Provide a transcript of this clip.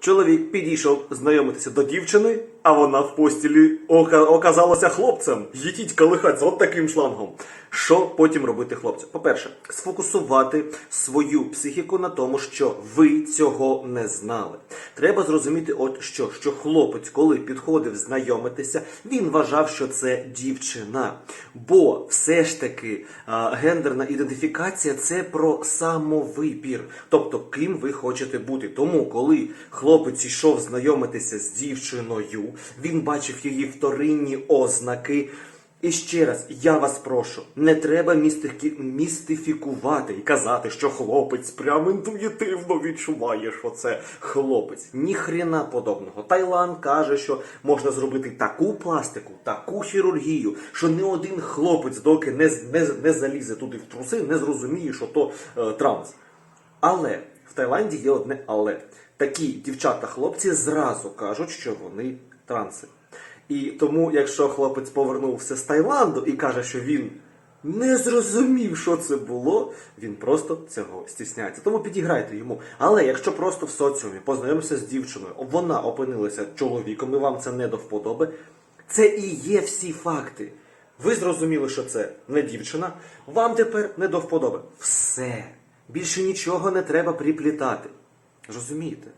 Чоловік підійшов знайомитися до дівчини, а вона в постілі ока- оказалася хлопцем. Їдіть калихать з от таким шлангом. Що потім робити хлопцю? По-перше, сфокусувати свою психіку на тому, що ви цього не знали. Треба зрозуміти, от що, що хлопець, коли підходив знайомитися, він вважав, що це дівчина. Бо все ж таки гендерна ідентифікація це про самовибір, тобто ким ви хочете бути. Тому, коли хлопець йшов знайомитися з дівчиною, він бачив її вторинні ознаки. І ще раз, я вас прошу, не треба містики- містифікувати і казати, що хлопець прям інтуїтивно відчуває, що це хлопець. Ні хрена подобного. Таїланд каже, що можна зробити таку пластику, таку хірургію, що ні один хлопець, доки не, не, не залізе туди в труси, не зрозуміє, що то е, транс. Але в Таїланді є одне але. Такі дівчата-хлопці зразу кажуть, що вони транси. І тому, якщо хлопець повернувся з Таїланду і каже, що він не зрозумів, що це було, він просто цього стісняється. Тому підіграйте йому. Але якщо просто в соціумі познайомився з дівчиною, вона опинилася чоловіком, і вам це не до вподоби, це і є всі факти. Ви зрозуміли, що це не дівчина, вам тепер не до вподоби. Все. Більше нічого не треба приплітати. Розумієте?